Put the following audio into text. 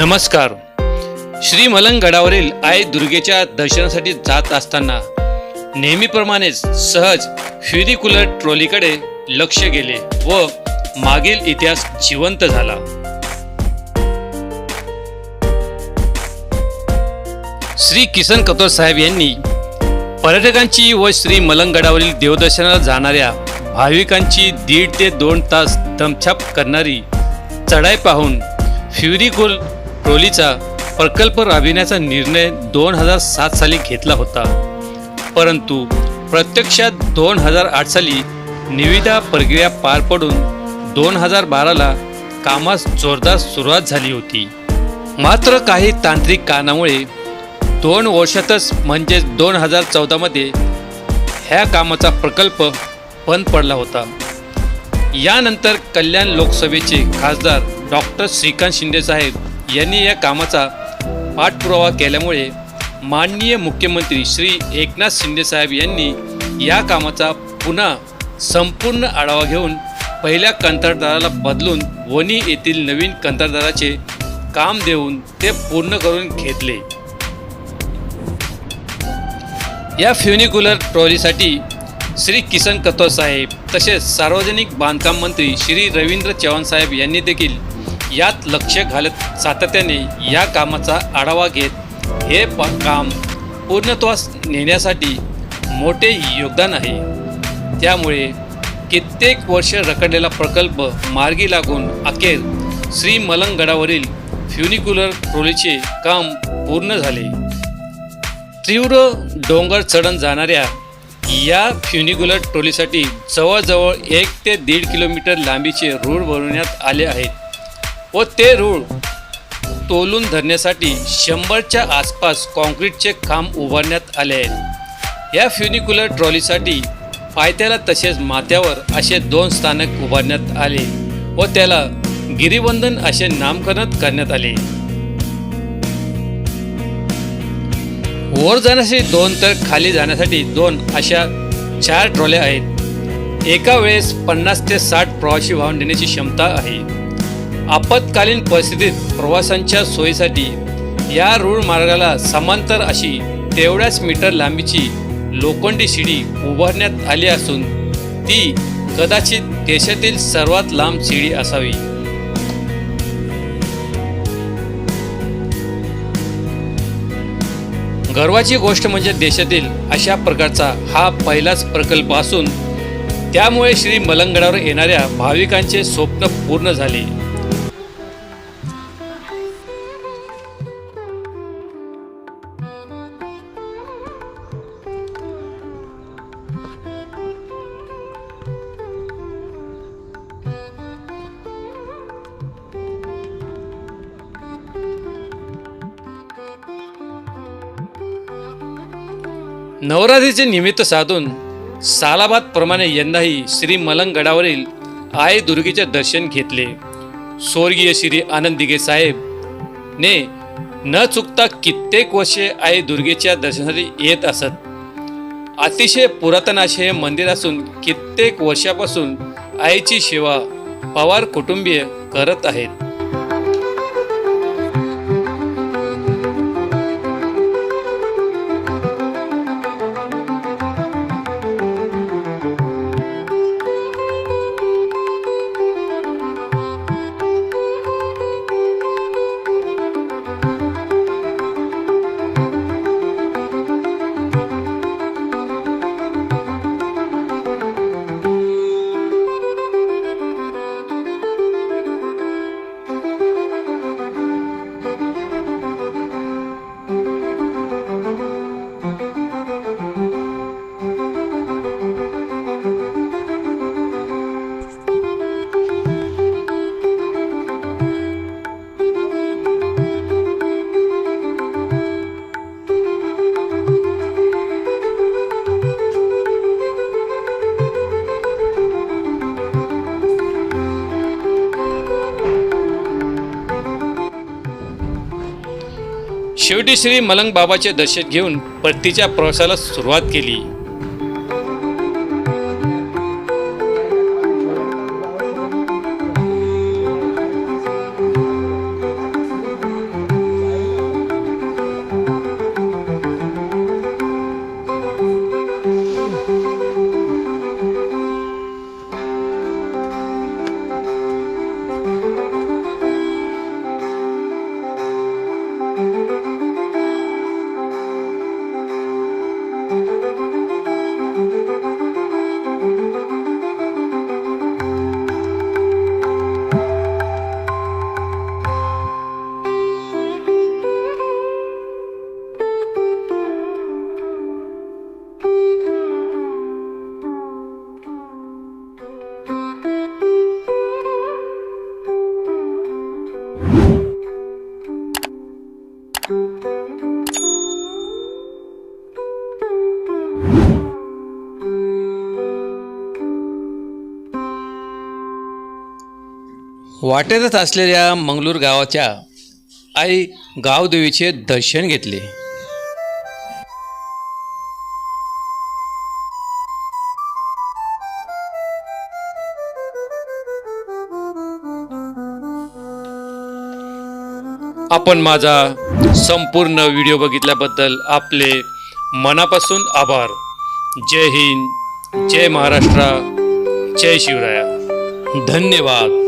नमस्कार. श्री मलंगगडावरील आई दुर्गेच्या दर्शनासाठी जात असताना नेहमीप्रमाणेच सहज फ्युरिक्युलर ट्रॉलीकडे लक्ष गेले व मागील इतिहास जिवंत झाला. श्री किसन कतोर साहेब यांनी पर्यटकांची व श्री मलंगगडावरील देवदर्शनाला जाणाऱ्या भाविकांची दीड ते दोन तास दमछाप करणारी चढाई पाहून फ्युरिकुल ट्रोलीचा प्रकल्प राबविण्याचा निर्णय दोन हजार सात साली घेतला होता. परंतु प्रत्यक्षात दोन हजार आठ साली निविदा प्रक्रिया पार पडून दोन हजार बाराला कामास जोरदार सुरुवात झाली होती. मात्र काही तांत्रिक कारणामुळे दोन वर्षातच म्हणजे दोन हजार चौदामध्ये ह्या कामाचा प्रकल्प बंद पडला होता. यानंतर कल्याण लोकसभेचे खासदार डॉक्टर श्रीकांत शिंदेसाहेब यांनी या कामाचा पाठपुरावा केल्यामुळे माननीय मुख्यमंत्री श्री एकनाथ शिंदेसाहेब यांनी या कामाचा पुन्हा संपूर्ण आढावा घेऊन पहिल्या कंत्राटदाराला बदलून वणी येथील नवीन कंत्राटदाराचे काम देऊन ते पूर्ण करून घेतले. या फ्युनिक्युलर ट्रॉलीसाठी श्री किसन कतोर साहेब तसेच सार्वजनिक बांधकाम मंत्री श्री रवींद्र चव्हाण साहेब यांनी देखील यात लक्ष घालत सातत्याने या कामाचा आढावा घेत हे प काम पूर्णत्वास नेण्यासाठी मोठे योगदान आहे. त्यामुळे कित्येक वर्ष रखडलेला प्रकल्प मार्गी लागून अखेर श्रीमलंगगडावरील फ्युनिक्युलर ट्रोलीचे काम पूर्ण झाले. तीव्र डोंगर चढण जाणाऱ्या या फ्युनिक्युलर ट्रोलीसाठी जवळजवळ एक ते दीड किलोमीटर लांबीचे रूळ बनवण्यात आले आहेत. व ते रूळ तोलून धरण्यासाठी शंभरच्या आसपास कॉन्क्रीटचे खांब उभारण्यात आले आहेत. या फ्युनिक्युलर ट्रॉलीसाठी पायथ्याला तसेच माथ्यावर असे दोन स्थानक उभारण्यात आले व त्याला गिरिवंदन असे नामकरण करण्यात आले. वर जाण्यासाठी दोन तर खाली जाण्यासाठी दोन अशा चार ट्रॉल्या आहेत. एका वेळेस पन्नास ते साठ प्रवासी वाहून नेण्याची क्षमता आहे. आपत्कालीन परिस्थितीत प्रवाशांच्या सोयीसाठी या रूळ मार्गाला समांतर अशी तेवढ्याच मीटर लांबीची लोखंडी शिडी उभारण्यात आली असून ती कदाचित देशातील सर्वात लांब शिडी असावी. गर्वाची गोष्ट म्हणजे देशातील अशा प्रकारचा हा पहिलाच प्रकल्प असून त्यामुळे श्री मलंगडावर येणाऱ्या भाविकांचे स्वप्न पूर्ण झाले. नवरात्रीचे निमित्त साधून सालाबाद प्रमाणे यंदाही श्री मलंगडावरील आई दुर्गेचे दर्शन घेतले. स्वर्गीय श्री आनंदिगे साहेब ने न चुकता कित्येक वर्षे आई दुर्गेच्या दर्शनासाठी येत असत. अतिशय पुरातन असे हे मंदिर असून कित्येक वर्षापासून आईची सेवा पवार कुटुंबीय करत आहेत. शेवटी श्री मलंग बाबाचे दर्शन घेऊन परतीच्या प्रवासाला सुरुवात केली. वाटेतच असलेल्या मंगलूर गावाच्या आई गावदेवीचे दर्शन घेतले. आपण माझा संपूर्ण व्हिडिओ बघितल्याबद्दल आपले मनापासून आभार. जय हिंद जय महाराष्ट्र जय शिवराया. धन्यवाद.